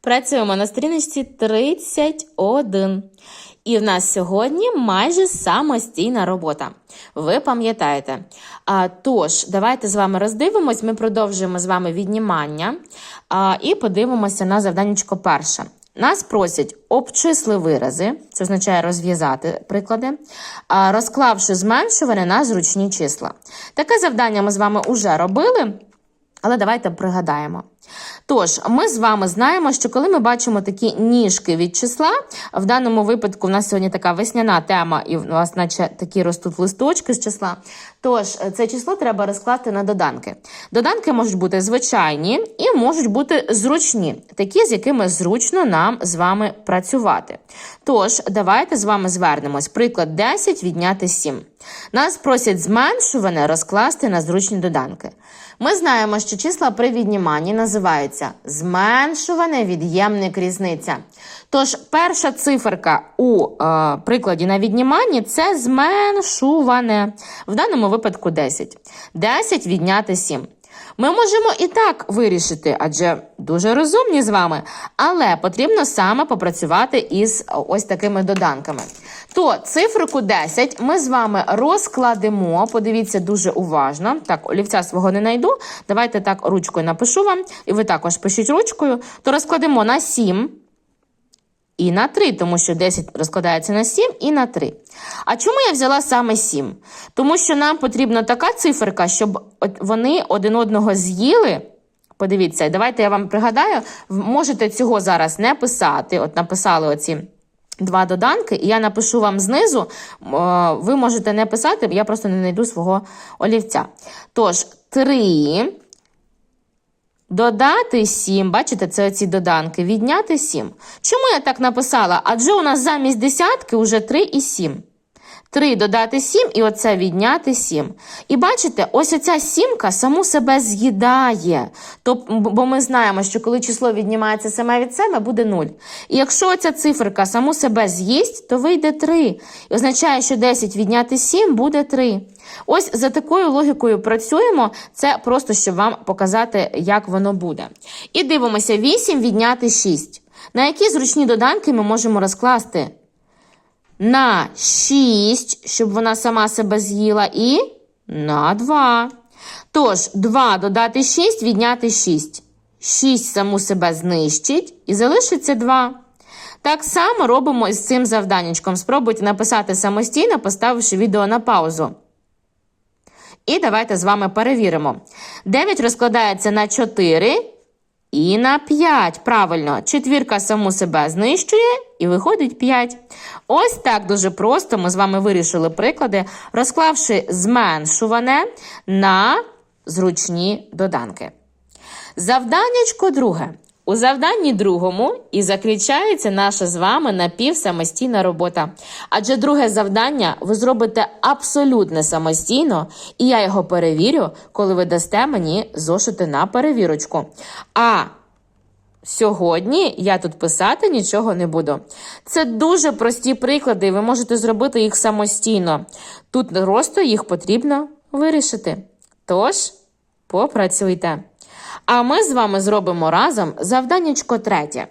Працюємо на сторіночці 31. І в нас сьогодні майже самостійна робота. Ви пам'ятаєте. А, тож, давайте з вами роздивимось. Ми продовжуємо з вами віднімання а, і подивимося на завданнячко перше. Нас просять обчисли вирази, це означає розв'язати приклади, розклавши зменшуване на зручні числа. Таке завдання ми з вами вже робили. Але давайте пригадаємо. Тож, ми з вами знаємо, що коли ми бачимо такі ніжки від числа, в даному випадку в нас сьогодні така весняна тема, і в нас, наче такі ростуть листочки з числа. Тож, це число треба розкласти на доданки. Доданки можуть бути звичайні і можуть бути зручні, такі, з якими зручно нам з вами працювати. Тож, давайте з вами звернемось. Приклад 10 відняти 7. Нас просять зменшуване розкласти на зручні доданки. Ми знаємо, що числа при відніманні називаються зменшуване від'ємник різниця. Тож перша циферка у е, прикладі на відніманні це зменшуване. В даному випадку 10. 10 відняти 7. Ми можемо і так вирішити, адже дуже розумні з вами, але потрібно саме попрацювати із ось такими доданками. То цифрику 10 ми з вами розкладемо. Подивіться дуже уважно. Так, олівця свого не знайду. Давайте так ручкою напишу вам, і ви також пишіть ручкою. То розкладемо на 7 і на 3, тому що 10 розкладається на 7 і на 3. А чому я взяла саме 7? Тому що нам потрібна така циферка, щоб вони один одного з'їли. Подивіться, давайте я вам пригадаю, можете цього зараз не писати. От написали оці. Два доданки, і я напишу вам знизу. Ви можете не писати, я просто не знайду свого олівця. Тож, 3 Додати 7, бачите, це оці доданки, відняти 7. Чому я так написала? Адже у нас замість десятки вже 3 і 7. 3 додати 7 і оце відняти 7. І бачите, ось оця сімка саму себе з'їдає. Бо ми знаємо, що коли число віднімається саме від себе, буде 0. І якщо оця циферка саму себе з'їсть, то вийде 3. І означає, що 10 відняти 7 буде 3. Ось за такою логікою працюємо. Це просто щоб вам показати, як воно буде. І дивимося: 8 відняти 6. На які зручні доданки ми можемо розкласти? на 6, щоб вона сама себе з'їла, і на 2. Тож, 2 додати 6, відняти 6. 6 саму себе знищить і залишиться 2. Так само робимо із цим завданнячком. Спробуйте написати самостійно, поставивши відео на паузу. І давайте з вами перевіримо. 9 розкладається на 4 і на 5. Правильно, четвірка саму себе знищує і виходить 5. Ось так дуже просто ми з вами вирішили приклади, розклавши зменшуване на зручні доданки. Завданнячко друге. У завданні другому і заключається наша з вами напівсамостійна робота. Адже друге завдання ви зробите абсолютно самостійно, і я його перевірю, коли ви дасте мені зошити на перевірочку. А Сьогодні я тут писати нічого не буду. Це дуже прості приклади, і ви можете зробити їх самостійно. Тут просто їх потрібно вирішити. Тож, попрацюйте. А ми з вами зробимо разом завданнячко третє.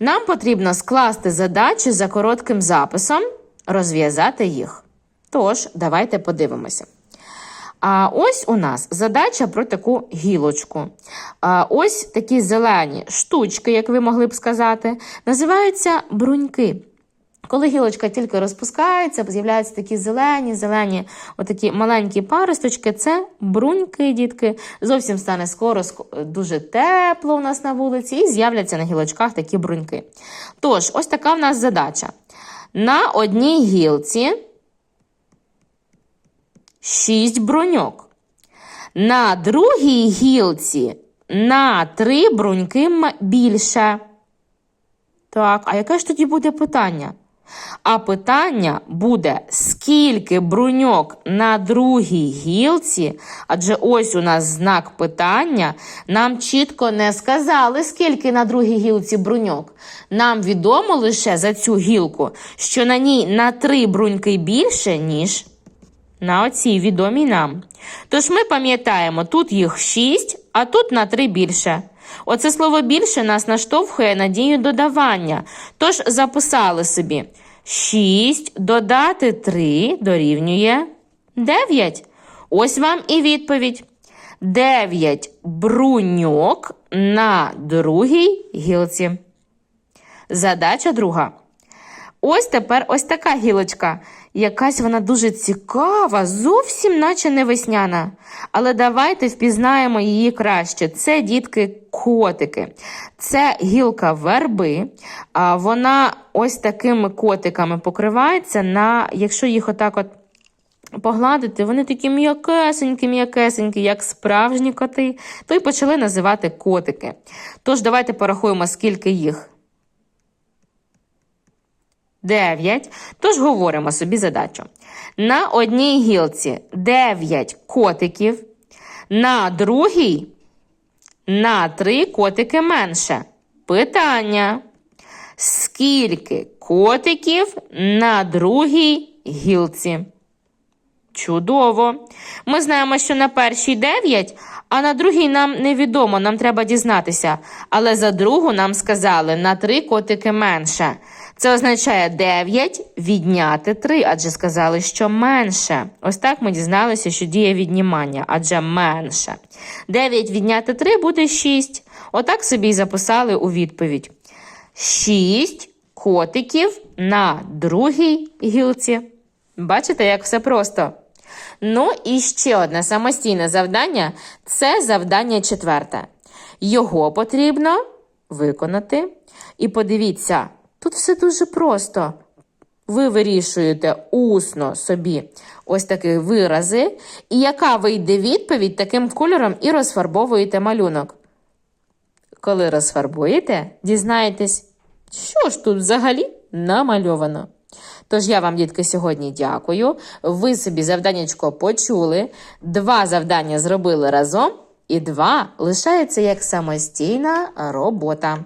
Нам потрібно скласти задачі за коротким записом, розв'язати їх. Тож, давайте подивимося. А ось у нас задача про таку гілочку. А Ось такі зелені штучки, як ви могли б сказати, називаються бруньки. Коли гілочка тільки розпускається, з'являються такі зелені, зелені, отакі маленькі паристочки, це бруньки, дітки. Зовсім стане скоро, дуже тепло у нас на вулиці, і з'являться на гілочках такі бруньки. Тож, ось така в нас задача. На одній гілці 6 бруньок. На другій гілці на 3 бруньки більше. Так, а яке ж тоді буде питання? А питання буде, скільки бруньок на другій гілці, адже ось у нас знак питання. Нам чітко не сказали, скільки на другій гілці бруньок. Нам відомо лише за цю гілку, що на ній на три бруньки більше, ніж на оцій відомій нам. Тож ми пам'ятаємо, тут їх 6, а тут на 3 більше. Оце слово більше нас наштовхує на дію додавання. Тож записали собі 6 додати 3 дорівнює 9. Ось вам і відповідь. 9 бруньок на другій гілці. Задача друга. Ось тепер ось така гілочка. Якась вона дуже цікава, зовсім наче не весняна. Але давайте впізнаємо її краще. Це дітки котики. Це гілка верби. А вона ось такими котиками покривається на, якщо їх отак от погладити, вони такі м'якесенькі, м'якесенькі, як справжні коти, то й почали називати котики. Тож давайте порахуємо, скільки їх. 9. Тож говоримо собі задачу. На одній гілці 9 котиків, на другій на 3 котики менше. Питання. Скільки котиків на другій гілці? Чудово. Ми знаємо, що на першій 9, а на другій нам невідомо, нам треба дізнатися. Але за другу нам сказали на 3 котики менше. Це означає 9 відняти 3, адже сказали, що менше. Ось так ми дізналися, що діє віднімання, адже менше. 9 відняти 3 буде 6. Отак собі й записали у відповідь. 6 котиків на другій гілці. Бачите, як все просто. Ну і ще одне самостійне завдання це завдання четверте. Його потрібно виконати. І подивіться, тут все дуже просто. Ви вирішуєте усно собі ось такі вирази, і яка вийде відповідь таким кольором і розфарбовуєте малюнок. Коли розфарбуєте, дізнаєтесь, що ж тут взагалі намальовано. Тож я вам, дітки, сьогодні дякую. Ви собі завданнячко почули, два завдання зробили разом, і два лишаються як самостійна робота.